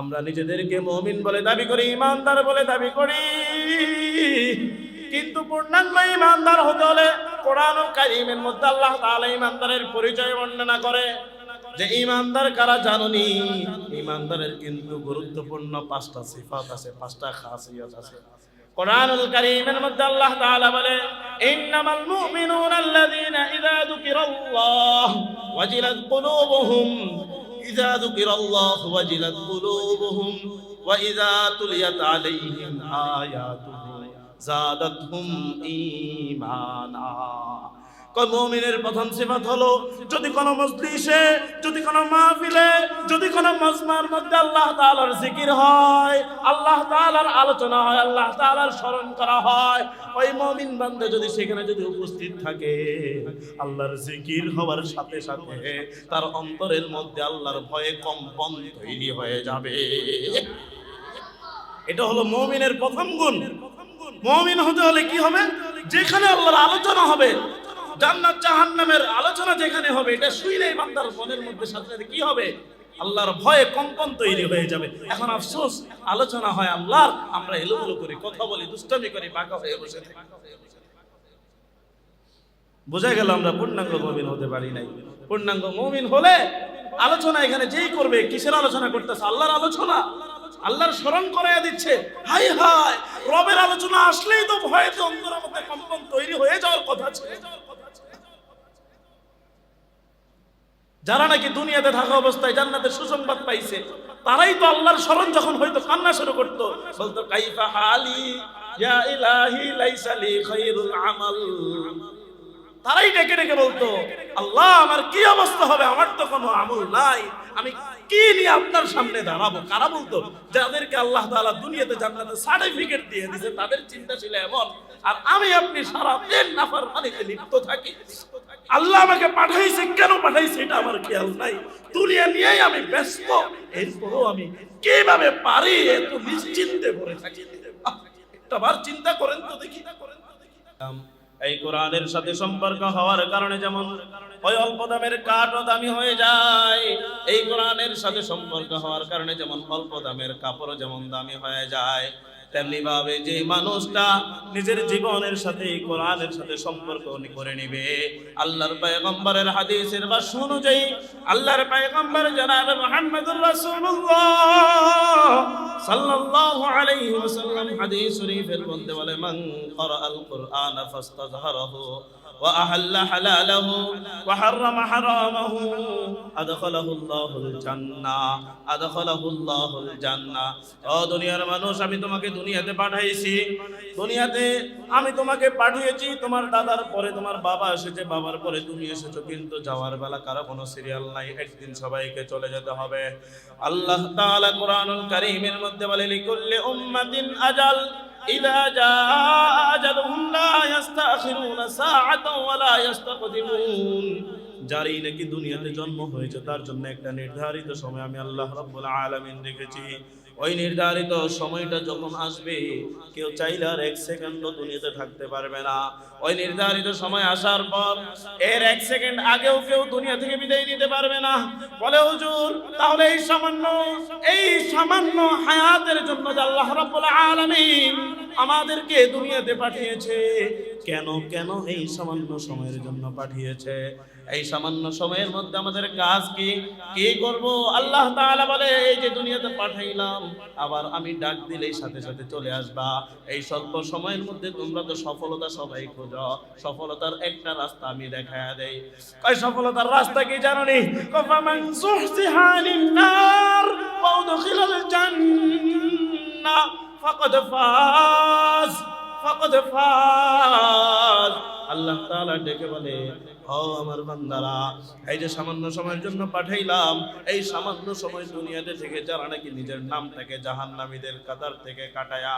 আমরা নিজেদেরকে মমিন বলে দাবি করি ইমানদার বলে দাবি করি। কিন্তু পূর্ণাঙ্গ ইমানদার হতে হলে কোরআন কারিমের মধ্যে আল্লাহ তাআলা ইমানদারের পরিচয় বর্ণনা করে যে ইমানদার কারা জানুনি? ইমানদারের কিন্তু গুরুত্বপূর্ণ পাঁচটা সিফাত আছে, পাঁচটা খাসিয়ত আছে। কোরআনুল কারীমের মধ্যে আল্লাহ তাআলা বলে, ইন্নামাল মুমিনুনা আল্লাযীনা ইযা যুকিরাল্লাহ ওয়াজিলাত কুলুবুহুম ইযা যুকিরাল্লাহ ওয়াজিলাত কুলুবুহুম ওয়া ইযা তুলিয়াত আলাইহিম আয়াতুহু জাদাতহুম ঈমানা কোন মুমিনের প্রথম সিফাত হলো, যদি কোনো মজলিসে, যদি কোনো মাহফিলে, যদি কোনো মজমার মধ্যে আল্লাহ তাআলার জিকির হয়, আল্লাহ তাআলার আলোচনা হয়, আল্লাহ তাআলার স্মরণ করা হয়, ওই মুমিন বান্দা যদি সেখানে যদি উপস্থিত থাকে, আল্লাহর জিকির হওয়ার সাথে সাথে তার অন্তরের মধ্যে আল্লাহর ভয়ে কম্পন তৈরি হয়ে যাবে। এটা হলো মুমিনের প্রথম গুণ। মুমিন হতে হলে কি হবে? যেখানে আল্লাহর আলোচনা হবে জান্নাত জাহান্নামের আলোচনা যেখানে হবে, এটা শুইলেই বান্দার মনের মধ্যে সাথে সাথে কি হবে? আল্লাহর ভয়ে কম্পন তৈরি হয়ে যাবে। এখন আফসোস, আলোচনা হয় আল্লাহর, আমরা এলোমেলো করি, কথা বলি, দুষ্টামি করি, বাঁকা হয়ে বসে বোঝা গেল আমরা পূর্ণাঙ্গ মমিন হতে পারি নাই। পূর্ণাঙ্গ মমিন হলে আলোচনা এখানে যেই করবে, কিসের আলোচনা করতেছে? আল্লাহর আলোচনা। আল্লাহর স্মরণ করাইয়া দিচ্ছে। হাই হাই, রবের আলোচনা আসলেই তো ভয়েতে অন্তরের মধ্যে কম্পন তৈরি হয়ে যাওয়ার কথা ছিল। যারা নাকি দুনিয়াতে থাকা অবস্থায় জান্নাতের সুসংবাদ পাইছে, তারাই তো আল্লাহর স্মরণ যখন হয়তো কান্না শুরু করতো। বলতো, কাইফা হালি? ইয়া ইলাহি লাইসা লি খায়রুল আমাল। তারাই ডেকে ডেকে বলতো, আল্লাহ, আমার কি অবস্থা হবে? আমার তো কোনো আমল নাই। আমি কি নিয়ে আপনার সামনে দাঁড়াবো? কারা বলতো, যাদেরকে আল্লাহ তাআলা দুনিয়াতে জান্নাতে সার্টিফিকেট দিয়ে দিয়েছে, তাদের চিন্তা ছিল এমন। আর আমি আপনি সারা দিন নাফরমানিতে লিপ্ত থাকি। আল্লাহ আমাকে পাঠাইছে, কেন পাঠাইছে এটা আমার খেয়াল নাই। দুনিয়া নিয়েই আমি ব্যস্ত, এরপরও আমি কীভাবে পারি এত নিশ্চিন্তে করে থাকি? চিন্তা করেন তো দেখি। এই কোরআনের সাথে সম্পর্ক হওয়ার কারণে যেমন ওই অল্প দামের কাঠও দামি হয়ে যায়, এই কোরআনের সাথে সম্পর্ক হওয়ার কারণে যেমন অল্প দামের কাপড় যেমন দামি হয়ে যায় তেমনি ভাবে যে মানুষটা নিজের জীবনের সাথে, কোরআনের সাথে সম্পর্ক করে নিবে। আল্লাহর পায়গম্বরের হাদিসের বা অনুযায়ী আল্লাহর পায়গম্বর জনাব মুহাম্মদুর রাসূলুল্লাহ সাল্লাল্লাহু আলাইহি ওয়াসাল্লাম হাদিস শরীফের মধ্যে বলে, মান ক্বারাআল কুরআন ফাস্তাযহারাহু وأحل حلاله وحرم حرامه أدخله الله الجنة أدخله الله الجنة ও দুনিয়ার মানুষ আমি তোমাকে দুনিয়াতে পাঠাইছি দুনিয়াতে আমি তোমাকে পাঠিয়েছি তোমার দাদার পরে তোমার বাবা এসেছে বাবার পরে তুমি এসেছো কিন্তু যাওয়ার বেলা কারো কোনো সিরিয়াল নাই একদিন সবাইকে চলে যেতে হবে আল্লাহ তাআলা কোরআনুল কারীমের মধ্যে বলে লিকুল্লি উম্মাতিন আজাল إذا جاء أجلهم لا يستأخرون ساعة ولا يستقدمون যারই নাকি দুনিয়াতে জন্ম হয়েছে তার জন্য একটা নির্ধারিত সময় আমি আল্লাহ রাব্বুল আলামিন রেখেছি ওই নির্ধারিত সময়টা যখন আসবে, কেউ চাইলে আর এক সেকেন্ডও দুনিয়াতে থাকতে পারবে না। ওই নির্ধারিত সময় আসার পর, এর এক সেকেন্ড আগেও কেউ দুনিয়া থেকে বিদায় নিতে পারবে না। বলে, হুজুর, তাহলে এই সামান্য এই সামান্য হায়াতের জন্য যে আল্লাহ রাব্বুল আলামিন আমাদেরকে দুনিয়াতে পাঠিয়েছে, কেন কেন এই সামান্য সময়ের জন্য পাঠিয়েছে? এই সামান্য সময়ের মধ্যে আমাদের কাজ কি? কি করব? আল্লাহ তাআলা বলে, এই যে দুনিয়াতে পাঠাইলাম আবার আমি ডাক দিলেই সাথে সাথে চলে আসবা। এই স্বল্প সময়ের মধ্যে তোমরা তো সফলতা সবাই খোঁজো। সফলতার একটা রাস্তা আমি দেখায়া দেই। কয়, সফলতার রাস্তা কি জানো নি কফামান সুহসিহানিন নার ওয়া উদখিলাল জান্নাহ, ফাকাদ ফাজ ফাকাদ ফাজ। আল্লাহ তাআলা ডেকে বলে ও আমার বান্দারা। এই যে সামান্য সময়ের জন্য পাঠাইলাম, এই সামান্য সময় দুনিয়াতে থেকে যারা নাকি নিজের নামটাকে জাহান্নামীদের কাতার থেকে কাটায়া,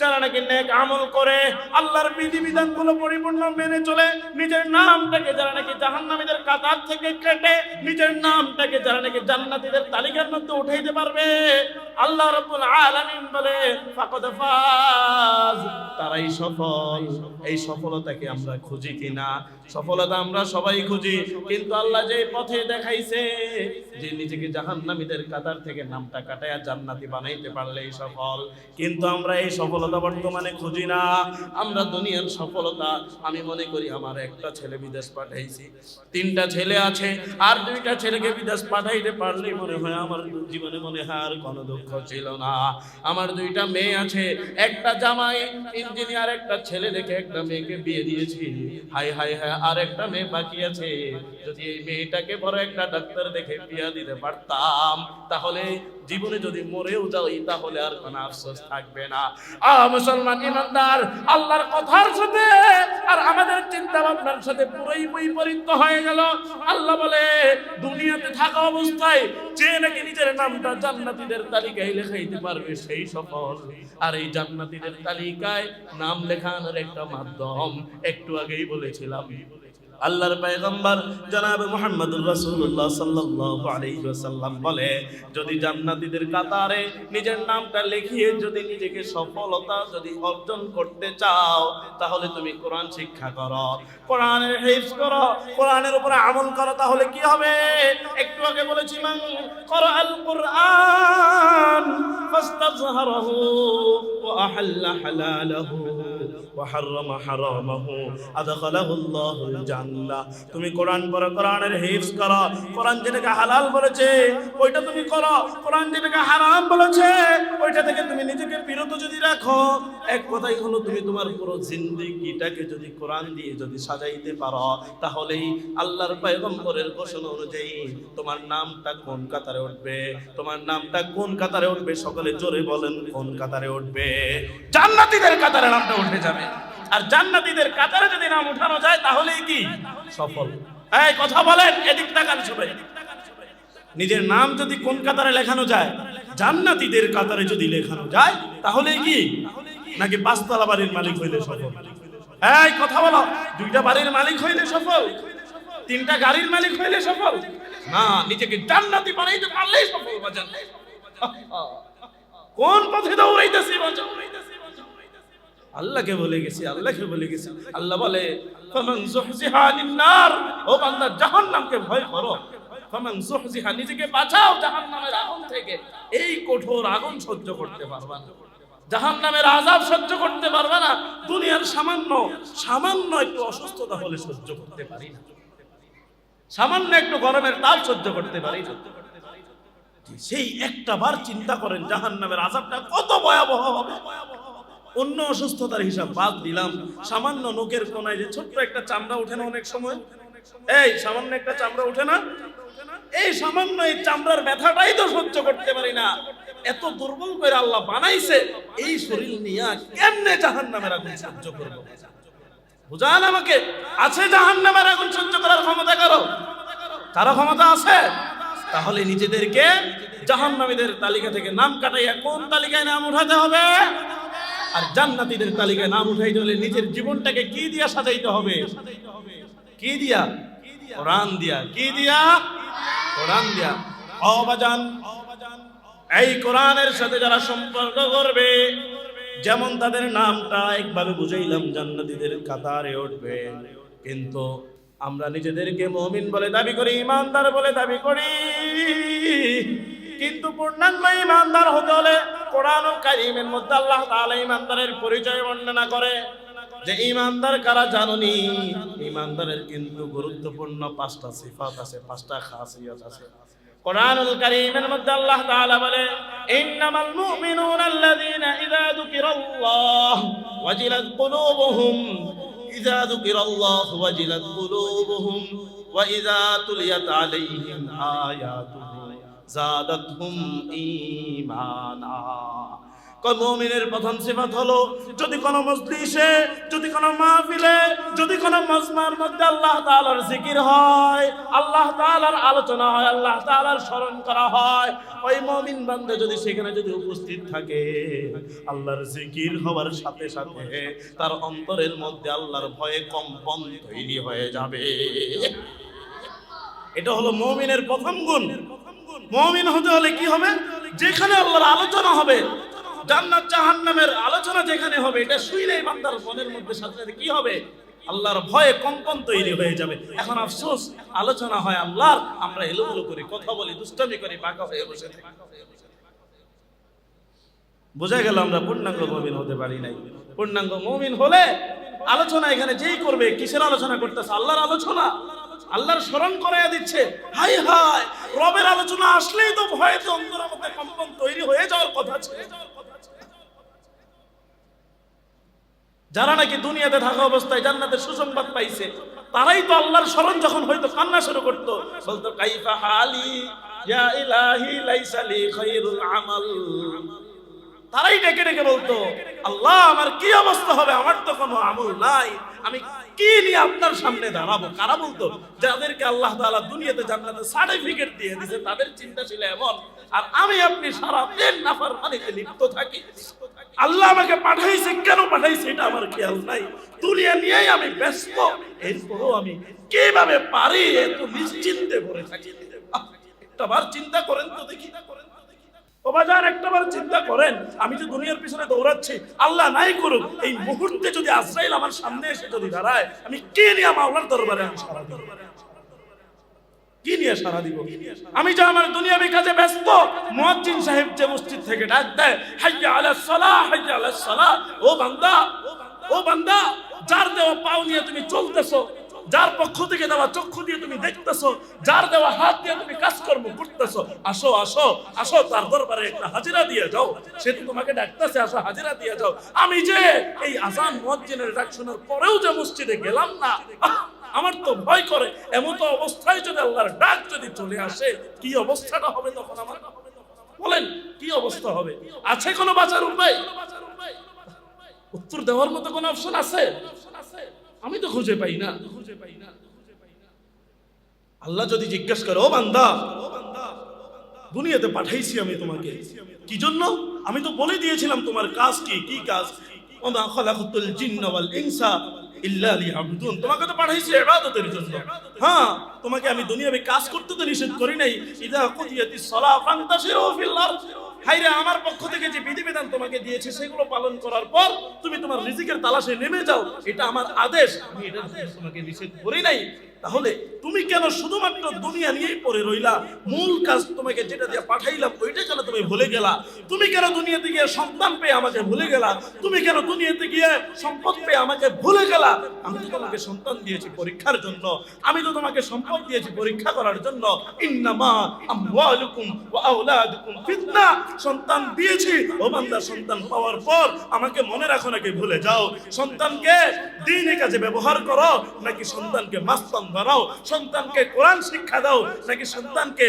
যারা নাকি নেক আমল করে, আল্লাহর বিধিবিধানগুলো পরিপূর্ণ মেনে চলে, নিজের নামটাকে যারা নাকি জাহান্নামীদের কাতার থেকে কেটে, নিজের নামটাকে যারা নাকি জান্নাতীদের তালিকার মধ্যে উঠাইতে পারবে, আল্লাহ রাব্বুল আলামিন বলে, ফাকাদ ফাজ। তারাই সফল। এই সফলতাকে আমরা খুঁজি কিনা? সফলতা আমরা সবাই খুঁজি, কিন্তু আল্লাহ যে পথে দেখাইছে, যে নিজেকে জাহান্নামীদের কাতার থেকে নামটা কাটায়া জান্নাতি বানাইতে পারলেই সফল। কিন্তু আমরা এই সফলতা বর্তমানে খুঁজি না। আমরা দুনিয়ার সফলতা, আমি মনে করি আমার একটা ছেলে বিদেশ পাঠাইছি, তিনটা ছেলে আছে, আর দুইটা ছেলেকে বিদেশ পাঠাইতে পারলেই মনে হয় আমার জীবনে মনে হয় আর কোনো দুঃখ ছিল না। আমার দুইটা মেয়ে আছে, একটা জামাই, ইঞ্জিনিয়ার, একটা ছেলে দেখে একটা মেয়েকে বিয়ে দিয়েছি। হাই হাই হাই আর একটা মেয়ে বাকি আছে। যদি এই মেয়েটাকে বড় একটা ডাক্তার দেখে বিয়ে দিতে পারতাম, তাহলে জীবনে যদি মরেও যাই, তাহলে আর কোনো আফসোস থাকবে না। আ, মুসলমান ইমানদার, আল্লাহর কথার সাথে আর আমাদের চিন্তা ভাবনার সাথে পুরোই বৈপরীত্য হয়ে গেল। আল্লাহ বলে, দুনিয়াতে থাকা অবস্থায় যে নাকি নিজের নামটা জান্নাতীদের তালিকায় লেখাইতে পারবে, সেই সফল আর এই জান্নাতীদের তালিকায় নাম লেখানোর একটা মাধ্যম একটু আগেই বলেছিলাম। আল্লাহর পয়গম্বর জনাব মুহাম্মদুর রাসূলুল্লাহ সাল্লাল্লাহু আলাইহি ওয়াসাল্লাম বলে, যদি জান্নাতীদের কাতারে নিজের নামটা লিখিয়ে যদি নিজেকে সফলতা যদি অর্জন করতে চাও, তাহলে তুমি কোরআন শিক্ষা করো। কোরআনের হিফজ করো, কোরআনের উপরে আমল করো, তাহলে কি হবে? একটু আগে বলেছিলাম করো আল কোরআন ফাস্তাযহারাহু ওয়া আহাল্লা হালালাহু। وحرم حرامه أدخله الله الجنة তুমি কোরআন পড়ো কোরআনের হিফজ করো কোরআন যেটাকে হালাল বলেছে ওইটা তুমি করো কোরআন যেটাকে হারাম বলেছে ওইটা থেকে তুমি নিজেকে বিরত যদি রাখো এক কথাই হলো তুমি তোমার পুরো জিন্দেগিটাকে যদি কোরআন দিয়ে যদি সাজাইতে পারো তাহলেই আল্লাহর পয়গম্বরের ঘোষণা অনুযায়ী তোমার নামটা কোন কাতারে উঠবে তোমার নামটা কোন কাতারে উঠবে সকলে জোরে বলেন কোন কাতারে উঠবে জান্নাতীদের কাতারে নামটা উঠে যাবে। আর জান্নাতীদের কাতারে যদি নাম উঠানো যায়, তাহলেই কি? সফল। এই, কথা বলেন, এদিক তাকান সবাই। নিজের নাম যদি কোন কাতারে লেখানো যায়, জান্নাতীদের কাতারে যদি লেখানো যায়, তাহলেই কি? নাকি পাঁচতলা বাড়ির মালিক হইলে সফল? এই, কথা বলো, দুইটা বাড়ির মালিক হইলে সফল? তিনটা গাড়ির মালিক হইলে সফল? না, নিজেকে জান্নাতি বানাইতে পারলেই সফল, বাজান। কোন পথে দৌড়াইতেছি, বাজান? আল্লাহকে বলে গেছি, আল্লাহকে বলে গেছি। আল্লাহ বলে ও বান্দা, জাহান্নামকে ভয় করো। নিজেকে বাঁচাও জাহান্নামের আগুন থেকে এই কঠোর আগুন সহ্য করতে পারবা না। জাহান্নামের আযাব সহ্য করতে না। দুনিয়ার সামান্য সামান্য একটু অসুস্থতা হলে সহ্য করতে পারি না। সামান্য একটু গরমের তাপ সহ্য করতে পারি সেই একটা বার চিন্তা করেন, জাহান্নামের আযাবটা কত ভয়াবহ হবে। অন্য অসুস্থতার হিসাব বাদ দিলাম। সামান্য নোকের কোনায় যে ছোট্ট একটা চামড়া ওঠে না অনেক সময়? এই, সামান্য একটা চামড়া ওঠে না? এই সামান্য এই চামড়ার ব্যথাটাই তো সহ্য করতে পারি না। এত দুর্বল করে আল্লাহ বানাইছে, এই শরীর নিয়ে কেমনে জাহান নামের আগুন সহ্য করব? বুঝান আমাকে, আছে জাহান নামের আগুন সহ্য করার ক্ষমতা কারও? কারও ক্ষমতা আছে? তাহলে নিজেদেরকে জাহান্নামীদের তালিকা থেকে নাম কাটাইয়া কোন তালিকায় নাম উঠাতে হবে? আর জান্নাতীদের তালিকায় নাম উঠাইতে হলে নিজের জীবনটাকে কি দিয়া সাজাইতে হবে? কি দিয়া? কোরআন দিয়া। কি দিয়া? কোরআন দিয়া। অবাজান এই কোরআনের সাথে যারা সম্পর্ক করবে, যেমন তাদের নামটা একভাবে বুঝাইলাম, জান্নাতীদের কাতারে উঠবে। কিন্তু আমরা নিজেদেরকে মমিন বলে দাবি করি, ইমানদার বলে দাবি করি। কিন্তু পূর্ণাঙ্গ ইমানদার হতে হলে কোরআন কারিমের মধ্যে আল্লাহ তাআলা ইমানদারের পরিচয় বর্ণনা করে যে ইমানদার কারা জাননি? ইমানদারের কিন্তু গুরুত্বপূর্ণ পাঁচটা সিফাত আছে, পাঁচটা খাসিয়ত আছে। কোরআনুল কারীমের মধ্যে আল্লাহ তাআলা বলে, ইন্নামাল মুমিনুনা আল্লাযীনা ইযা যুকিরাল্লাহ ওয়াজিলাত কুলুবুহুম, ইযা যুকিরাল্লাহ ওয়াজিলাত কুলুবুহুম, ওয়া ইযা তুলিয়াত আলাইহিম আয়াতুহু জাদাতহুম ঈমানা। কোন মুমিনের প্রথম সিফাত হলো, যদি কোন মজলিসে, যদি কোন মাহফিলে, যদি কোন মজমার মধ্যে আল্লাহ তাআলার জিকির হয়, আল্লাহ তাআলার আলোচনা হয়, আল্লাহ তাআলার স্মরণ করা হয়, ওই মুমিন বান্দা যদি সেখানে যদি উপস্থিত থাকে, আল্লাহর জিকির হওয়ার সাথে সাথে তার অন্তরের মধ্যে আল্লাহর ভয়ে কম্পন তৈরি হয়ে যাবে। এটা হলো মুমিনের প্রথম গুণ। মুমিন হতে হলে কি হবে? যেখানে আল্লাহর আলোচনা হবে, জান্নাত জাহান্নামের আলোচনা যেখানে হবে, এটা শুইলেই বান্দার মনের মধ্যে সাথে সাথে কি হবে? আল্লাহর ভয়ে কম্পন তৈরি হয়ে যাবে। এখন আফসোস, আলোচনা হয় আল্লাহর, আমরা এলোমেলো করি কথা বলি, দুষ্টমি করি, বাঁকা হয়ে বসে বোঝা গেল আমরা পূর্ণাঙ্গ মমিন হতে পারি নাই। পূর্ণাঙ্গ মমিন হলে আলোচনা এখানে যেই করবে, কিসের আলোচনা করতেছে? আল্লাহর আলোচনা। আল্লাহর স্মরণ করাইয়া দিচ্ছে। হাই হাই রবের আলোচনা আসলেই তো ভয়েতে অন্তরের মধ্যে কম্পন তৈরি হয়ে যাওয়ার কথা ছিল। যারা নাকি দুনিয়াতে থাকা অবস্থায় জান্নাতের সুসংবাদ পাইছে, তারাই তো আল্লাহর স্মরণ যখন হয়তো কান্না শুরু করতো। বলতো, কাইফা হালি, ইয়া ইলাহি লাইসা লি খায়রুল আমাল। তারাই ডেকে ডেকে বলতো, আল্লাহ, আমার কি অবস্থা হবে? আমার তো কোনো আমল নাই। আমি কি নিয়ে আপনার সামনে দাঁড়াবো? কারা বলতো? যাদেরকে আল্লাহ তাআলা দুনিয়াতে সার্টিফিকেট দিয়ে তাদের চিন্তা ছিল এমন। আর আমি আপনি সারা দিন নাফরমানিতে লিপ্ত থাকি। আল্লাহ আমাকে পাঠাইছে, কেন পাঠাইছে এটা আমার খেয়াল নাই। দুনিয়া নিয়েই আমি ব্যস্ত। এরপরও আমি কীভাবে পারি এত নিশ্চিন্তে করে থাকি। চিন্তা করেন তো দেখি। না করেন তো দেখি না। ও বাজার একটাবার চিন্তা করেন, আমি যে দুনিয়ার পিছনে দৌড়াচ্ছি, আল্লাহ নাই করুক, এই মুহূর্তে যদি আজরাইল আমার সামনে এসে যদি দাঁড়ায়, আমি কে নিয়ে মাওলার দরবারে আমি সারা দিব কি নিয়ে সারা দিব আমি যে আমার দুনিয়াবি কাজে ব্যস্ত, মুয়াজ্জিন সাহেব যে মসজিদ থেকে ডাক দেয়, হাইয়া আলা সালাহ, হাইয়া আলা সালাহ, ও বান্দা ও বান্দা, যার দেওয়া পাও নিয়ে তুমি চলতেছো যার পক্ষ থেকে দেওয়া চক্ষু দিয়ে তুমি দেখতেছো, যার দেওয়া হাত দিয়ে তুমি কাজকর্ম করতেছো, আসো আসো আসো, তার দরবারে একটা হাজিরা দিয়ে যাও। সে তো তোমাকে ডাকতেছে, আসো, হাজিরা দিয়ে যাও। আমি যে এই আজান মুয়াজ্জিনের ডাক শোনার পরেও যে মসজিদে গেলাম না আমার তো ভয় করে। এমন তো অবস্থায় যদি আল্লাহর ডাক যদি চলে আসে, কি অবস্থাটা হবে তখন আমার? বলেন, কি অবস্থা হবে? আছে কোনো বাঁচার উপায়? উত্তর দেওয়ার মতো কোনো অপশন আছে? আমি তো খুঁজে পাই না। খুঁজে পাই না আল্লাহ যদি জিজ্ঞেস করে, ও বান্দা, দুনিয়াতে পাঠাইছি আমি তোমাকে। কি জন্য? আমি তো বলে দিয়েছিলাম তোমার কাজ কি কি কাজ? ওমা খলাকুতুল জিন্না ওয়াল ইনসা ইল্লা লিয়াবুদুন। তোমাকে তো পাঠাইছি ইবাদতের জন্য। হ্যাঁ তোমাকে আমি দুনিয়াবে কাজ করতে তো নিষেধ করি নাই। ইদা কুদিয়াতিস সালাহ ফান্তাশিরু ফিল আরদ। হাইরে, আমার পক্ষ থেকে যে বিধিবিধান তোমাকে দিয়েছে, সেগুলো পালন করার পর তুমি তোমার রিজিকের তালাশে নেমে যাও। এটা আমার আদেশ। আমি এটা তোমাকে নিষেধ করি নাই। তাহলে তুমি কেন শুধুমাত্র দুনিয়া নিয়েই পড়ে রইলা? মূল কাজ তোমাকে যেটা দিয়ে পাঠাইলাম, ওইটা কেন তুমি ভুলে গেলা? তুমি কেন দুনিয়াতে গিয়ে সন্তান পেয়ে আমাকে ভুলে গেলা? তুমি কেন দুনিয়াতে গিয়ে সম্পদ পেয়ে আমাকে ভুলে গেলা? আমি তো তোমাকে সন্তান দিয়েছি পরীক্ষার জন্য। আমি তো তোমাকে সম্পদ দিয়েছি পরীক্ষা করার জন্য। ওয়া ফিতনা। সন্তান দিয়েছি, ও বান্দা, সন্তান পাওয়ার পর আমাকে মনে রাখো নাকি ভুলে যাও। সন্তানকে দিনে কাজে ব্যবহার করো, নাকি সন্তানকে মাস্তান বানাও সন্তানকে কোরআন শিক্ষা দাও, নাকি সন্তানকে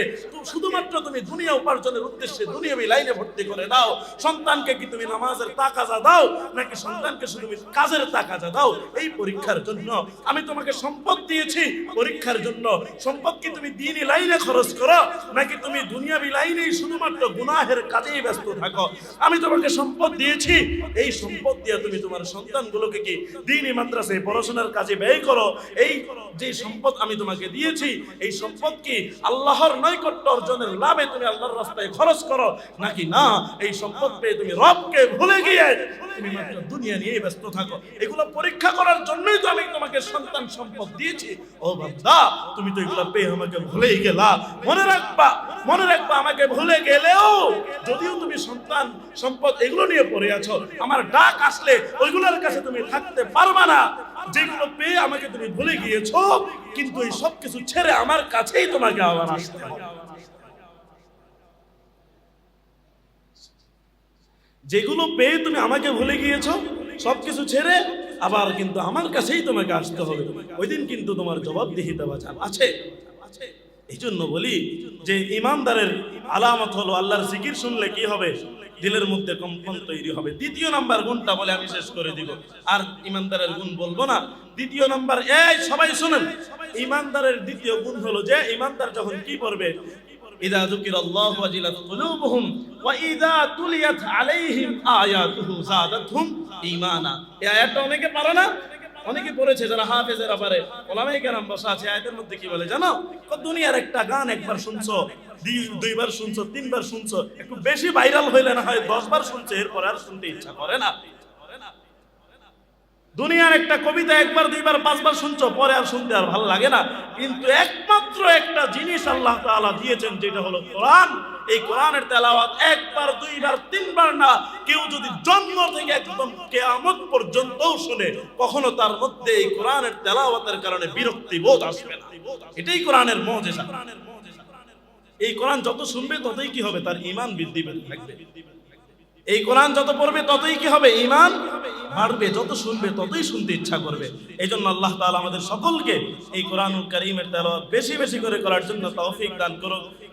শুধুমাত্র তুমি দুনিয়া উপার্জনের উদ্দেশ্যে দুনিয়াবি লাইনে ভর্তি করে দাও, সন্তানকে কি তুমি নামাজের তাকাজা দাও, নাকি সন্তানকে শুধু কাজের তাকাজা দাও? এই পরীক্ষার জন্য আমি তোমাকে সম্পদ দিয়েছি, পরীক্ষার জন্য। সম্পদ কি তুমি দিনই লাইনে খরচ করো, নাকি তুমি দুনিয়াবি লাইনেই শুধুমাত্র গুনাহের কাজেই ব্যস্ত থাকো? আমি তোমাকে সম্পদ দিয়েছি, এই সম্পদ দিয়ে তুমি তোমার সন্তানগুলোকে কি দিনই মাদ্রাসায় পড়াশোনার কাজে ব্যয় করো? এই যে সম্পদ আমি তোমাকে দিয়েছি। এই সম্পদ কি আল্লাহর নৈকট্য অর্জনের লাভে তুমি আল্লাহর রাস্তায় খরচ করো? নাকি না? এই সম্পদ পেয়ে তুমি রবকে ভুলে গিয়ে তুমি মাত্র দুনিয়া নিয়ে ব্যস্ত থাকো। এগুলো পরীক্ষা করার জন্যই তো আমি তোমাকে সন্তান সম্পদ দিয়েছি। ও বান্দা, তুমি তো এগুলো পেয়ে আমাকে ভুলেই গেলা। মনে রাখবা মনে রাখবা আমাকে ভুলে গেলেও যদিও তুমি সন্তান, সম্পদ এগুলো নিয়ে পড়ে আছো, আমার ডাক আসলে ওইগুলোর কাছে তুমি থাকতে পারবা না। যেগুলো পেয়ে আমাকে তুমি ভুলে গিয়েছো, কিন্তু এই সব কিছু ছেড়ে আমার কাছেই তোমাকে আবার আসতে হবে। যেগুলো পেয়ে তুমি আমাকে ভুলে গিয়েছো, সবকিছু ছেড়ে আবার কিন্তু আমার কাছেই তোমাকে আসতে হবে। ওই দিন কিন্তু তোমার জবাবদিহিতা বাজার আছে আছে। এই জন্য বলি যে ইমানদারের আলামত হলো আল্লাহর জিকির শুনলে কি হবে দিলের মধ্যে কম্পন তৈরি হবে দ্বিতীয় নাম্বার গুণটা বলে আমি শেষ করে দিব আর ইমানদারের গুণ বলবো না দ্বিতীয় নাম্বার এই সবাই শুনেন ইমানদারের দ্বিতীয় গুণ হলো যে ইমানদার যখন কি করবে إذا ذكر الله وجلت قلوبهم وإذا تليت عليهم آياته زادتهم إيمانا এই আয়াতটা অনেকে পারে না অনেকে পড়েছে যারা হাফেজেরা পারে ওলামাই কেরাম বসা আছে, আয়াতের মধ্যে কি বলে জানো? দুনিয়ার একটা গান একবার শুনছো দুই- দুইবার শুনছো, তিনবার শুনছো, একটু বেশি ভাইরাল হইলে না হয় দশবার শুনছো, এরপর আর শুনতে ইচ্ছা করে না। দুনিয়ার একটা কবিতা একবার, দুইবার, পাঁচবার শুনছো, পরে আর শুনতে আর ভালো লাগে না। কিন্তু একমাত্র একটা জিনিস আল্লাহ তাআলা দিয়েছেন, যেটা হলো কোরআন। এই কোরআনের তেলাওয়াত একবার, দুইবার, তিনবার না, কেউ যদি জন্ম থেকে একদম কেয়ামত পর্যন্তও শুনে, কখনো তার মধ্যে এই কোরআনের তেলাওয়াতের কারণে বিরক্তি বোধ আসবে না। এটাই কোরআনের মজেজা। এই কোরআন যত শুনবে, ততই কি হবে? তার ঈমান বৃদ্ধি পেতে থাকবে এই কোরআন যত পড়বে, ততই কি হবে? ইমান বাড়বে, যত শুনবে, ততই শুনতে ইচ্ছা করবে। এই জন্য আল্লাহ তালা আমাদের সকলকে এই কোরআন করিমের তেল বেশি বেশি করে করার জন্য তৌফিক দান করুক।